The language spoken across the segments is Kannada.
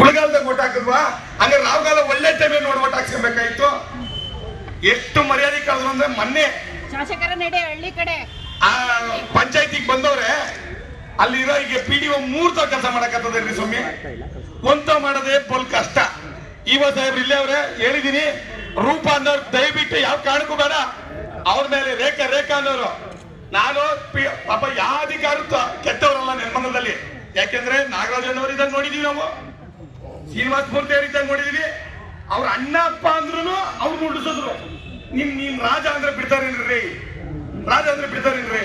ಉಳಗಾಲದಾಗ ಓಟ್ ಹಾಕಿದ್ವಾ? ಹಂಗಾರೆ ರಾವ್ಗಾಲ ಒಳ್ಳೆ ಟೈಮ್ ನೋಡಿ ಓಟ್ ಹಾಕ್ಸ್ಕೊಬೇಕಾಯ್ತು. ಎಷ್ಟು ಮರ್ಯಾದೆ ಕಳೆದ್ರು ಅಂದ್ರೆ ಮೊನ್ನೆ ಶಾಸಕರ ನಡೆ ಹಳ್ಳಿ ಕಡೆ. ಆ ಪಂಚಾಯತಿಗೆ ಬಂದವ್ರೆ ಅಲ್ಲಿರೋ ಈಗ ಪಿ ಡಿ ಒ ಮೂರ್ತ ಕೆಲಸ ಮಾಡಕತ್ತದ್ರಿ ಸ್ವಾಮಿ. ಒಂತ ಮಾಡದೆ ಬಲ್ ಕಷ್ಟ. ಇವ ಸಾಹೇಬ್ರು ಇಲ್ಲೇ ಅವ್ರೆ ಹೇಳಿದೀನಿ ರೂಪ ಅಂದವ್ರು ದಯವಿಟ್ಟು ಯಾವ ಕಾರಣಕ್ಕೂ ಬೇಡ. ಅವ್ರ ಮೇಲೆ ರೇಖಾ ರೇಖಾ ಅನ್ನೋರು ನಾನು ಪಾಪ ಯಾವ ಅಧಿಕಾರ ಕೆಟ್ಟವರಲ್ಲ ನಿರ್ಮಾಣದಲ್ಲಿ ಯಾಕೆಂದ್ರೆ ನಾಗರಾಜನವರು ಇದನ್ನ ನೋಡಿದೀವಿ ನಾವು. ಶ್ರೀನಿವಾಸ ಮೂರ್ತಿ ಅವ್ರ ನೋಡಿದೀವಿ. ಅವ್ರ ಅಣ್ಣ, ಅಪ್ಪ ಅಂದ್ರೂ ಅವ್ರು ನುಡಿಸಿದ್ರು ನಿಮ್ ನೀನ್ ರಾಜ ಅಂದ್ರೆ ಬಿಡ್ತಾರೇನ್ರಿ? ರಾಜ ಅಂದ್ರೆ ಬಿಡ್ತಾರೇನ್ರಿ?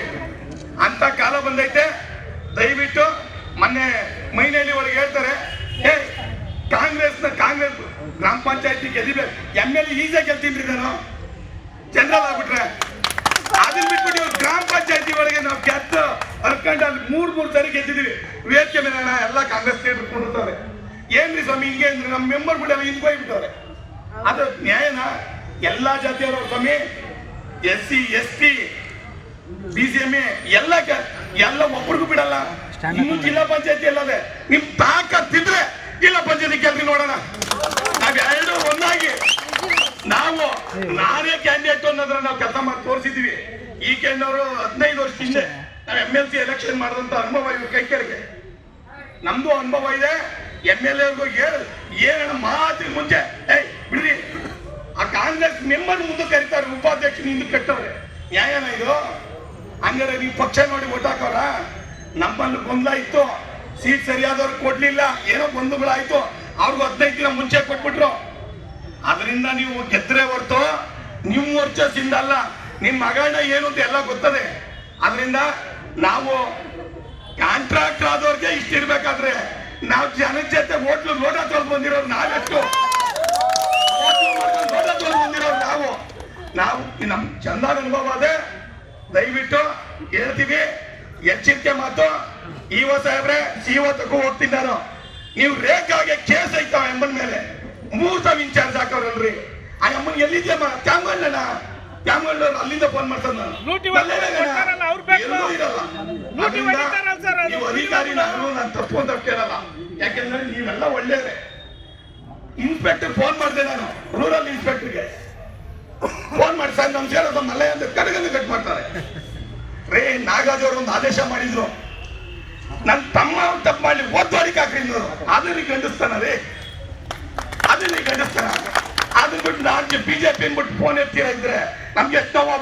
ಅಂತ ಕಾಲ ಬಂದೈತೆ. ದಯವಿಟ್ಟು ಮೊನ್ನೆ ಮೈನಲ್ಲಿ ಒಳಗೆ ಹೇಳ್ತಾರೆ ಏ ಕಾಂಗ್ರೆಸ್ನ ಕಾಂಗ್ರೆಸ್ ಗ್ರಾಮ ಪಂಚಾಯತಿ ಗೆದಿಬೇಕು ಎಂ ಎಲ್ ಈಸಿಯಾಗಿ ಗೆಲ್ತೀನಿ ನಾನು. ಜನರಲ್ ಆಗ್ಬಿಟ್ರೆ. ಅದನ್ನ ಬಿಟ್ಬಿಟ್ಟು ಇವ್ರು ಗ್ರಾಮ ಪಂಚಾಯತಿ ಒಳಗೆ ನಾವು ಗೆದ್ದು ಹರ್ಕೊಂಡು ಅಲ್ಲಿ ಮೂರ್ ಮೂರ್ ಸರಿ ಗೆದ್ದಿದೀವಿ. ವೇದಿಕೆ ಮೇಲೆ ಎಲ್ಲ ಕಾಂಗ್ರೆಸ್ ಕೊಂಡಿರ್ತಾರೆ ಏನ್ರಿ ಸ್ವಾಮಿ ಹಿಂಗೆ ಅಂದ್ರೆ ನಮ್ಮ ಮೆಂಬರ್ ಬಿಡಲ್ಲ ಹಿಂಗ್ ಹೋಗ್ಬಿಟ್ಟವ್ರೆ. ಅದು ನ್ಯಾಯನ? ಎಲ್ಲಾ ಜಾತಿಯವರು ಸ್ವಾಮಿ S C S T B C M A ಎಲ್ಲ ಕ- ಎಲ್ಲ ಒಬ್ರಿಗೂ ಬಿಡಲ್ಲ. ಇನ್ನು ಜಿಲ್ಲಾ ಪಂಚಾಯತಿ ಎಲ್ಲದೆ ನಿಮ್ ತಾಕತ್ತಿದ್ರೆ ಜಿಲ್ಲಾ ಪಂಚಾಯತಿ ಕೆಲ್ರಿ ನೋಡೋಣ. ನಾವ್ ಎರಡು ಒಂದಾಗಿ ನಾವು ನಾನೇ ಕ್ಯಾಂಡಿಡೇಟ್ ಅನ್ನೋದ್ರ ನಾವು ಕೆಲಸ ಮಾಡಿ ತೋರಿಸಿದ್ವಿ. ಈ ಕೆಂಡವರು ಹದಿನೈದು ವರ್ಷ ಹಿಂದೆ ನಾವು ಎಂ ಎಲ್ ಸಿ ಎಲೆಕ್ಷನ್ ಮಾಡಿದಂತ ಅನುಭವ ಇವ್ರ ಕೈ ಕೆಳಗೆ. ನಮ್ದು ಅನುಭವ ಇದೆ. ಎಂ ಎಲ್ ಎ ಏನಣ್ಣ ಮಾತಿನ ಮುಂಚೆ. ಏಯ್, ಬಿಡ್ರಿ. ಆ ಕಾಂಗ್ರೆಸ್ ಮೆಂಬರ್ ಮುಂದೆ ಕರೀತಾರೆ, ಉಪಾಧ್ಯಕ್ಷ ಹಿಂದೆ ಕಟ್ಟವ್ರೆ. ನ್ಯಾಯನ ಇದು? ಹಂಗಾರೆ ನೀವು ಪಕ್ಷ ನೋಡಿ ಓಟ್ ಹಾಕೋರ? ನಮ್ಮಲ್ಲಿ ಗೊಂದಲ ಇತ್ತು. ಸೀಟ್ ಸರಿಯಾದವ್ರು ಕೊಡ್ಲಿಲ್ಲ. ಏನೋ ಗೊಂದಲಗಳಾಯ್ತು. ಅವ್ರಿಗೆ ಹದಿನೈದು ದಿನ ಮುಂಚೆ ಕೊಟ್ಬಿಟ್ರು. ಅದರಿಂದ ನೀವು ಗೆದ್ರೆ ಹೊರತು ನಿಮ್ಮ ವರ್ಚಸ್ಸಿಂದ ಅಲ್ಲ, ನಿಮ್ಮ ಮಗನ ಏನು ಅಂತ ಎಲ್ಲ ಗೊತ್ತದೆ. ಅದರಿಂದ ನಾವು ಕಾಂಟ್ರಾಕ್ಟ್ ಆದವ್ರಿಗೆ ಇಷ್ಟ ಇರ್ಬೇಕಾದ್ರೆ ನಾವು ಜನದ ಜೊತೆ ಹೋಟ್ಲು ಲೋಟ ತೊಳ್ದು ಬಂದಿರೋರು ನಾವೆಷ್ಟು? ಲೋಟ ತೊಳೆದು ಬಂದಿರೋರು ನಾವು. ನಾವು ನಮ್ ಚಂದಾದ ಅನುಭವ ಅದೇ. ದಯವಿಟ್ಟು ಹೇಳ್ತೀವಿ. ಎಚ್ಚರಿಕೆ ಮಾತು. ಇವ ಸಾಹೇಬ್ರೆ ಇವತ್ತಕ್ಕೂ ಹೋಗ್ತೀನಿ ನಾನು. ನೀವು ರೇಖಾಗೆ ಕೇಸ್ ಐತಾವ ಎಂಬನ್ ಮೇಲೆ? ಮೂರ್ ಸಾವಿರ ಇನ್ಚಾರ್ಜ್ ಹಾಕವ್ರಲ್ರಿ ಆ ಅಮ್ಮನ್ ಎಲ್ಲಿದ್ಯಮ್ಮ? ತ್ಯಾಮಣ್ಣನ? ತ್ಯಾಮಣ್ಣವ್ರು ಅಲ್ಲಿಂದ ಫೋನ್ ಮಾಡ್ತಾನ ನಾನು ಲೂಟಿ ಹೊಡ್ತಾರೆ, ಕೊಡ್ತಾರಲ್ಲ, ಅವ್ರ್ ಬೇಕು. ಎಲ್ಲೂ ಇರಲ್ಲ ಲೂಟಿ ಅದರಿಂದ ಹೊಡಿತಾರಲ್ಲ ಸರ್, ಅದು ನೀವು ಅಧಿಕಾರಿ ನಾನು ನಾನು ತಪ್ಪು ಅಂತ ಕೇಳಲ್ಲ ಯಾಕೆಂದ್ರೆ ನೀವೆಲ್ಲ ಒಳ್ಳೆಯವ್ರೆ ಇನ್ಸ್ಪೆಕ್ಟರ್ ಫೋನ್ ಮಾಡಿದೆ ನಾನು ರೂರಲ್ ಇನ್ಸ್ಪೆಕ್ಟರ್ಗೆ ಫೋನ್ ಮಾಡಿ ಸರ್, ನಮ್ ಸೇರೋದು ಮಲೆ ಅಂತ ಕಡಗನ್ನು ಕಟ್ ಮಾಡ್ತಾರೆ. ರೇ ನಾಗಾಜ್ ಅವರು ಒಂದು ಆದೇಶ ಮಾಡಿದ್ರು. ನನ್ ತಮ್ಮ ತಪ್ಪು ಮಾಡಿ ಒತ್ತುವರಿಕೆ ಹಾಕ್ರಿ ಅಂದ್ರು. ಅದನ್ನ ಗಂಡಿಸ್ತಾನ ರೇ. ಅದನ್ನ ಗಂಡಿಸ್ತಾನ ಅದನ್ನ ಬಿಟ್ಟು ನಾನು ಬಿಜೆಪಿ ಬಿಟ್ಟು ಫೋನ್ ಎತ್ತೀರ ಇದ್ರೆ, ನಮ್ಗೆ ಎಷ್ಟು ನೋವು